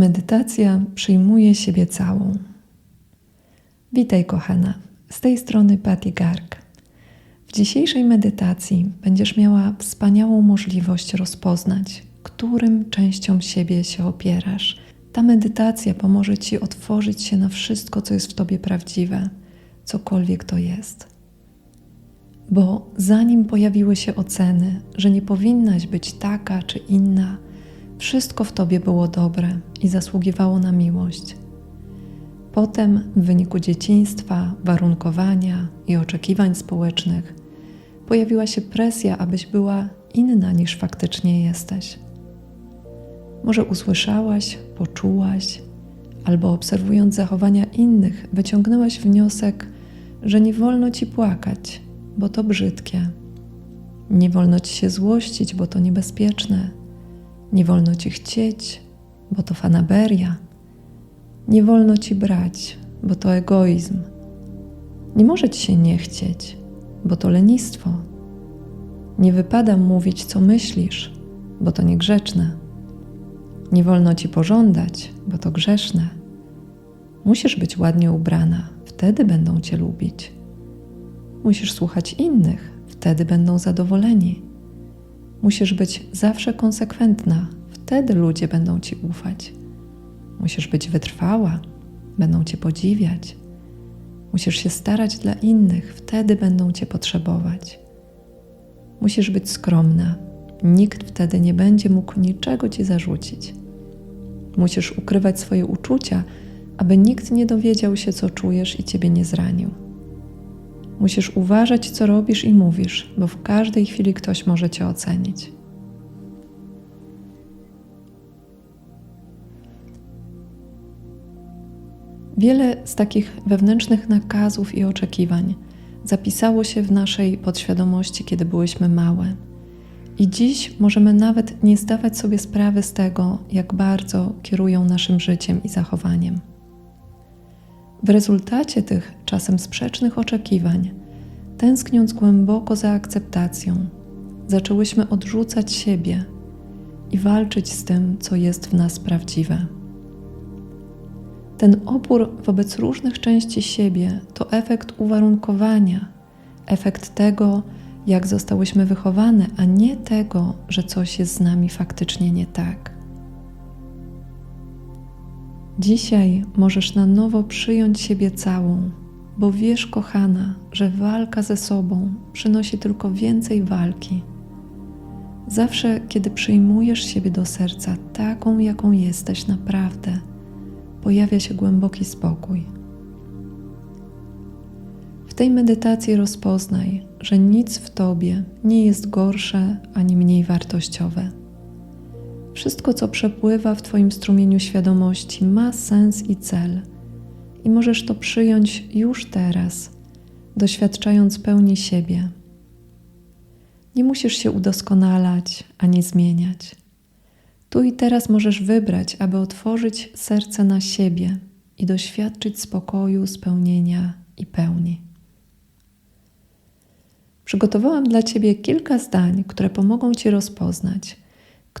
Medytacja przyjmuje siebie całą. Witaj, kochana. Z tej strony Patty Garg. W dzisiejszej medytacji będziesz miała wspaniałą możliwość rozpoznać, którym częścią siebie się opierasz. Ta medytacja pomoże ci otworzyć się na wszystko, co jest w tobie prawdziwe, cokolwiek to jest. Bo zanim pojawiły się oceny, że nie powinnaś być taka czy inna, wszystko w tobie było dobre i zasługiwało na miłość. Potem, w wyniku dzieciństwa, warunkowania i oczekiwań społecznych, pojawiła się presja, abyś była inna niż faktycznie jesteś. Może usłyszałaś, poczułaś, albo obserwując zachowania innych, wyciągnęłaś wniosek, że nie wolno ci płakać, bo to brzydkie. Nie wolno ci się złościć, bo to niebezpieczne nie wolno ci chcieć, bo to fanaberia. Nie wolno ci brać, bo to egoizm. Nie może ci się nie chcieć, bo to lenistwo. Nie wypada mówić, co myślisz, bo to niegrzeczne. Nie wolno ci pożądać, bo to grzeszne. Musisz być ładnie ubrana, wtedy będą cię lubić. Musisz słuchać innych, wtedy będą zadowoleni. Musisz być zawsze konsekwentna, wtedy ludzie będą ci ufać. Musisz być wytrwała, będą cię podziwiać. Musisz się starać dla innych, wtedy będą cię potrzebować. Musisz być skromna, nikt wtedy nie będzie mógł niczego ci zarzucić. Musisz ukrywać swoje uczucia, aby nikt nie dowiedział się, co czujesz i ciebie nie zranił. Musisz uważać, co robisz i mówisz, bo w każdej chwili ktoś może cię ocenić. Wiele z takich wewnętrznych nakazów i oczekiwań zapisało się w naszej podświadomości, kiedy byłyśmy małe. I dziś możemy nawet nie zdawać sobie sprawy z tego, jak bardzo kierują naszym życiem i zachowaniem. W rezultacie tych czasem sprzecznych oczekiwań, tęskniąc głęboko za akceptacją, zaczęłyśmy odrzucać siebie i walczyć z tym, co jest w nas prawdziwe. Ten opór wobec różnych części siebie to efekt uwarunkowania, efekt tego, jak zostałyśmy wychowane, a nie tego, że coś jest z nami faktycznie nie tak. Dzisiaj możesz na nowo przyjąć siebie całą, bo wiesz, kochana, że walka ze sobą przynosi tylko więcej walki. Zawsze, kiedy przyjmujesz siebie do serca taką, jaką jesteś naprawdę, pojawia się głęboki spokój. W tej medytacji rozpoznaj, że nic w tobie nie jest gorsze ani mniej wartościowe wszystko, co przepływa w Twoim strumieniu świadomości, ma sens i cel, i możesz to przyjąć już teraz, doświadczając pełni siebie. Nie musisz się udoskonalać ani zmieniać. Tu i teraz możesz wybrać, aby otworzyć serce na siebie i doświadczyć spokoju, spełnienia i pełni. Przygotowałam dla Ciebie kilka zdań, które pomogą Ci rozpoznać,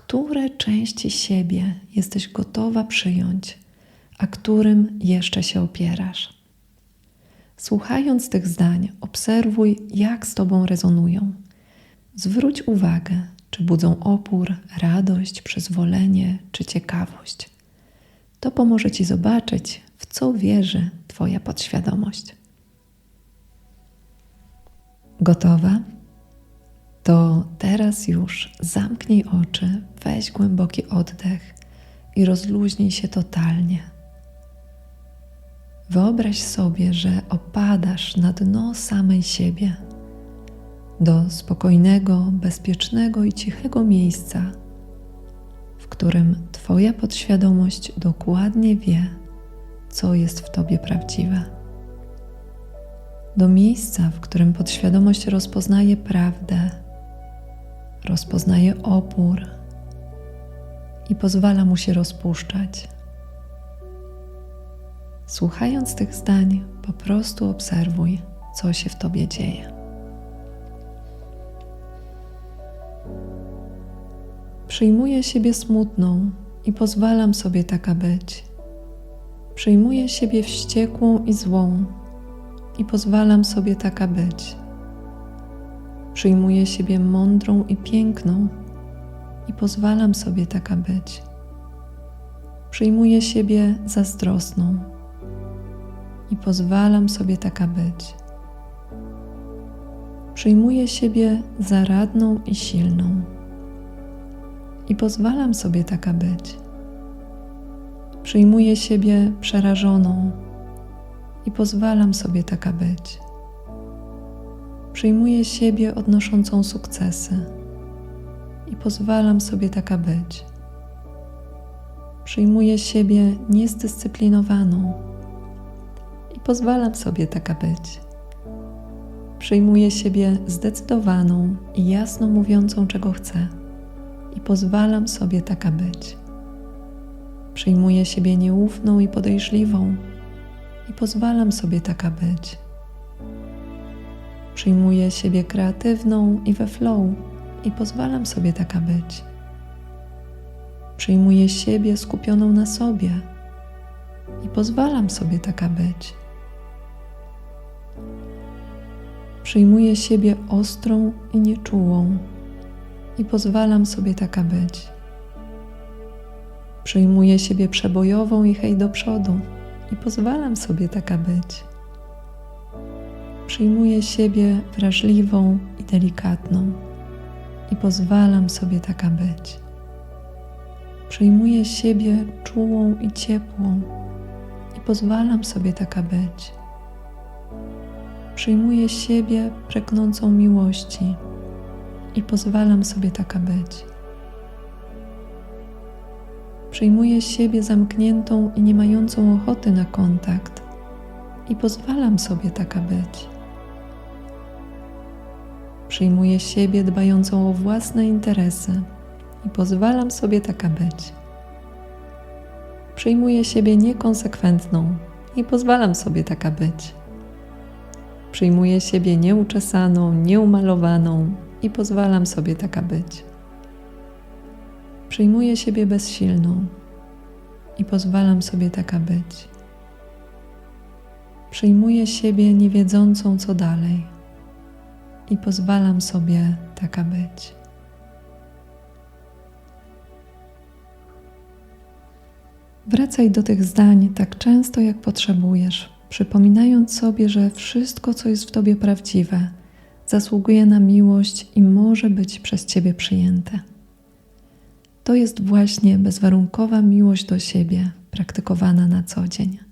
które części siebie jesteś gotowa przyjąć, a którym jeszcze się opierasz. Słuchając tych zdań, obserwuj, jak z Tobą rezonują. Zwróć uwagę, czy budzą opór, radość, przyzwolenie czy ciekawość. To pomoże Ci zobaczyć, w co wierzy Twoja podświadomość. Gotowa? To teraz już zamknij oczy, weź głęboki oddech i rozluźnij się totalnie. Wyobraź sobie, że opadasz na dno samej siebie, do spokojnego, bezpiecznego i cichego miejsca, w którym Twoja podświadomość dokładnie wie, co jest w Tobie prawdziwe. Do miejsca, w którym podświadomość rozpoznaje prawdę rozpoznaje opór i pozwala mu się rozpuszczać. Słuchając tych zdań, po prostu obserwuj, co się w tobie dzieje. Przyjmuję siebie smutną i pozwalam sobie taka być. Przyjmuję siebie wściekłą i złą i pozwalam sobie taka być. Przyjmuję siebie mądrą i piękną i pozwalam sobie taka być. Przyjmuję siebie zazdrosną i pozwalam sobie taka być. Przyjmuję siebie zaradną i silną i pozwalam sobie taka być. Przyjmuję siebie przerażoną i pozwalam sobie taka być. Przyjmuję siebie odnoszącą sukcesy i pozwalam sobie taka być. Przyjmuję siebie niezdyscyplinowaną i pozwalam sobie taka być. Przyjmuję siebie zdecydowaną i jasno mówiącą, czego chcę i pozwalam sobie taka być. Przyjmuję siebie nieufną i podejrzliwą i pozwalam sobie taka być. Przyjmuję siebie kreatywną i we flow i pozwalam sobie taka być. Przyjmuję siebie skupioną na sobie i pozwalam sobie taka być. Przyjmuję siebie ostrą i nieczułą i pozwalam sobie taka być. Przyjmuję siebie przebojową i hej do przodu i pozwalam sobie taka być. Przyjmuję siebie wrażliwą i delikatną i pozwalam sobie taka być. Przyjmuję siebie czułą i ciepłą i pozwalam sobie taka być. Przyjmuję siebie pragnącą miłości i pozwalam sobie taka być. Przyjmuję siebie zamkniętą i nie mającą ochoty na kontakt i pozwalam sobie taka być. Przyjmuję siebie dbającą o własne interesy i pozwalam sobie taka być. Przyjmuję siebie niekonsekwentną i pozwalam sobie taka być. Przyjmuję siebie nieuczesaną, nieumalowaną i pozwalam sobie taka być. Przyjmuję siebie bezsilną i pozwalam sobie taka być. Przyjmuję siebie niewiedzącą co dalej i pozwalam sobie taka być. Wracaj do tych zdań tak często, jak potrzebujesz, przypominając sobie, że wszystko, co jest w tobie prawdziwe, zasługuje na miłość i może być przez ciebie przyjęte. To jest właśnie bezwarunkowa miłość do siebie, praktykowana na co dzień.